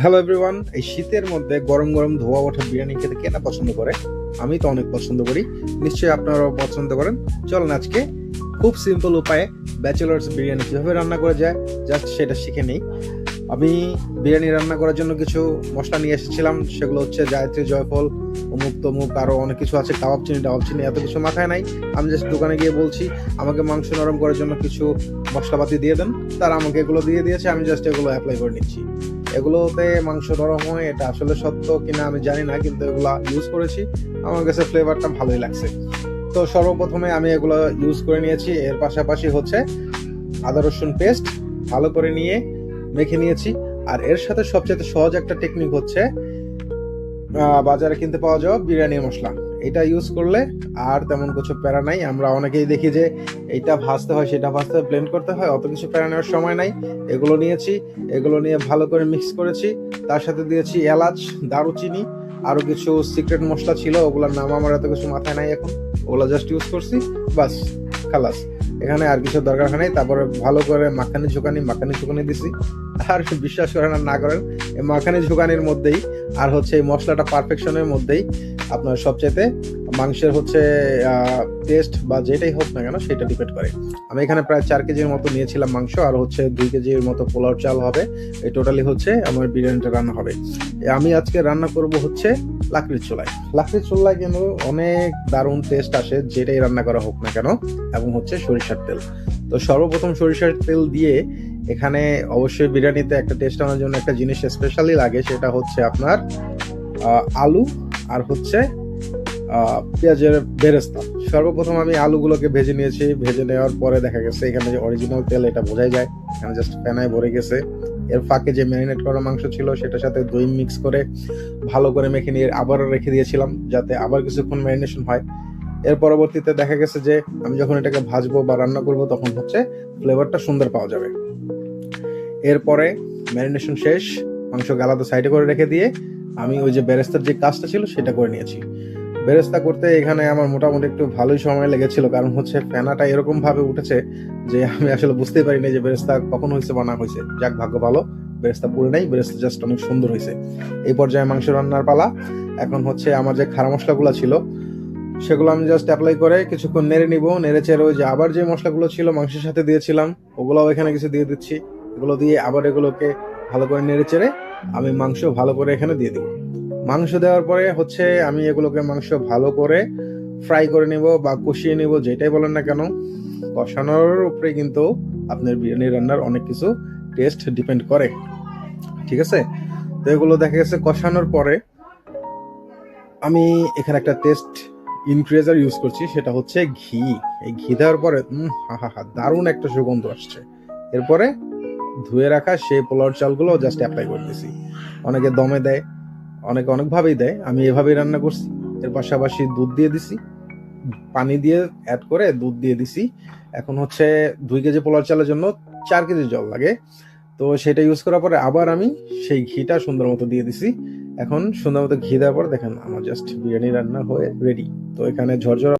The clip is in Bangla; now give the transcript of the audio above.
হ্যালো এভরিওয়ান এই শীতের মধ্যে গরম গরম ধোয়া ওঠা বিরিয়ানি খেতে কে না পছন্দ করে? আমি তো অনেক পছন্দ করি। নিশ্চয়ই আপনারাও পছন্দ করেন। চলুন আজকে খুব সিম্পল উপায়ে ব্যাচেলার্স বিরিয়ানি কীভাবে রান্না করা যায় জাস্ট সেটা শিখে নিই। আমি বিরিয়ানি রান্না করার জন্য কিছু মশলা নিয়ে এসেছিলাম। সেগুলো হচ্ছে জায়ত্রী জয়ফল অমুক তমুক আরও অনেক কিছু আছে। কাবাব চিনি টাবাব চিনি, এত কিছু মাথায় নাই। আমি জাস্ট দোকানে গিয়ে বলছি, আমাকে মাংস নরম করার জন্য কিছু মশলাপাতি দিয়ে দেন। তারা আমাকে এগুলো দিয়ে দিয়েছে। আমি জাস্ট এগুলো অ্যাপ্লাই করে নিচ্ছি। এগুলোতে মাংস নরম হয়, এটা আসলে সত্য কিনা আমি জানি না, কিন্তু এগুলো ইউজ করেছি। আমার কাছে ফ্লেভারটা ভালোই লাগছে। তো সর্বপ্রথমে আমি এগুলো ইউজ করে নিয়েছি। এর পাশাপাশি হচ্ছে আদা রসুন পেস্ট ভালো করে নিয়ে মেখে নিয়েছি। আর এর সাথে সবচেয়ে সহজ একটা টেকনিক হচ্ছে বাজারে কিনতে পাওয়া যাওয়া বিরিয়ানি মশলা। এটা ইউজ করলে আর তেমন কিছু প্যারা নাই। আমরা অনেকেই দেখি যে এইটা ভাজতে হয়, সেটা ভাজতে হয় ব্লেন্ড করতে হয়, অত কিছু প্যারা নেওয়ার সময় নাই। এগুলো নিয়েছি, এগুলো নিয়ে ভালো করে মিক্স করেছি। তার সাথে দিয়েছি এলাচ, দারুচিনি আরও কিছু সিক্রেট মশলা ছিল, ওগুলোর নাম আমার এত কিছু মাথায় নাই এখন। ওগুলো জাস্ট ইউজ করছি, বাস, খালাস। এখানে আর কিছু দরকার হয় নাই, তারপরে ভালো করে মাখানি ঝুকানি মাখানি ঝুকানি দিছি। আর বিশ্বাস করেন আর না করেন, এই মাখানি ঝুকানির মধ্যেই, আর হচ্ছে এই মশলাটা পারফেকশনের মধ্যেই আপনার সবচেয়ে মাংসের হচ্ছে টেস্ট বা যেটাই হোক না কেন সেটা ডিপেন্ড করে। আমি এখানে প্রায় চার কেজির মতো নিয়েছিলাম মাংস, আর হচ্ছে দুই কেজির মতো পোলাও চাল হবে। এই টোটালি হচ্ছে আমার বিরিয়ানিটা রান্না হবে। আমি আজকে রান্না করব হচ্ছে লাকড়ির চুলায়। লাকড়ির চুলায় কিন্তু অনেক দারুণ টেস্ট আসে, যেটাই রান্না করা হোক না কেন, এবং হচ্ছে সরিষার তেল। তো সর্বপ্রথম সরিষার তেল দিয়ে এখানে অবশ্যই বিরিয়ানিতে একটা টেস্ট আনার জন্য একটা জিনিস স্পেশালি লাগে, সেটা হচ্ছে আপনার আলু আর হচ্ছে পেঁয়াজের বেরেস্তা। সর্বপ্রথম আমি আলুগুলোকে ভেজে নিয়েছি। ভেজে নেওয়ার পরে দেখা গেছে এখানে যে অরিজিনাল তেল, এটা বোঝাই যায়। এখানে জাস্ট ফেনায় ভরে গেছে। এর ফাঁকে যে ম্যারিনেট করা মাংস ছিল, সেটার সাথে দই মিক্স করে ভালো করে মেখে নিয়ে আবার রেখে দিয়েছিলাম, যাতে আবার কিছুক্ষণ ম্যারিনেশন হয়। এর পরবর্তীতে দেখা গেছে যে, আমি যখন এটাকে ভাজবো বা রান্না করব, তখন হচ্ছে ফ্লেভারটা সুন্দর পাওয়া যাবে। এরপরে ম্যারিনেশন শেষ মাংস আলাদা সাইডে করে রেখে দিয়ে আমি ওই যে বেরেস্তার যে কাজটা ছিল সেটা করে নিয়েছি। বেরেস্তা করতে এখানে আমার মোটামুটি একটু ভালোই সময় লেগেছিল, কারণ হচ্ছে ফেনাটা এরকম ভাবে উঠেছে যে আমি আসলে বুঝতেই পারিনি যে বেরেস্তা কখন হয়েছে বা না হয়েছে। যাক, ভাগ্য ভালো বেরেস্তা পুরো নেই বেরেস্তা জাস্ট অনেক সুন্দর হয়েছে। এই পর্যায়ে মাংস রান্নার পালা, এখন হচ্ছে আমার যে খারা মশলাগুলো ছিল, সেগুলো আমি জাস্ট অ্যাপ্লাই করে কিছুক্ষণ নেড়ে নিব, নেড়ে চেড়ে ওই যে আবার যে মশলাগুলো ছিল মাংসের সাথে দিয়েছিলাম, ওগুলোও এখানে কিছু দিয়ে দিচ্ছি। এগুলো দিয়ে আবার এগুলোকে ভালো করে নেড়ে চেড়ে আমি মাংস ভালো করে এখানে দিয়ে দিব। মাংস দেওয়ার পরে হচ্ছে আমি এগুলোকে মাংস ভালো করে ফ্রাই করে নিব বা কষিয়ে নিব, যেটাই বলেন না কেন। কষানোর উপরে কিন্তু আপনার বিরিয়ানি রান্নার অনেক কিছু টেস্ট ডিপেন্ড করে। ঠিক আছে? তো এগুলো দেখা গেছে কষানোর পরে আমি এখানে একটা টেস্ট ইনক্রিজার ইউজ করছি, সেটা হচ্ছে ঘি। এই ঘি দেওয়ার পরে হা হা হা, দারুণ একটা সুগন্ধ আসছে। এরপরে ধুয়ে রাখা, সেই পোলাওর চালগুলো জাস্ট অ্যাপ্লাই করতেছি অনেকে দমে দেয়, অনেকে অনেকভাবেই দেয়, আমি এভাবেই রান্না করছি। এর পাশাপাশি দুধ দিয়ে দিছি, পানি দিয়ে অ্যাড করে দুধ দিয়ে দিছি। এখন হচ্ছে দুই কেজি পোলার চালের জন্য চার কেজি জল লাগে। তো সেটা ইউজ করার পরে আবার আমি সেই ঘিটা সুন্দর মতো দিয়ে দিছি। এখন সুন্দর মতো ঘি দেওয়ার পর দেখেন আমার জাস্ট বিরিয়ানি রান্না হয়ে রেডি তো এখানে ঝরঝরা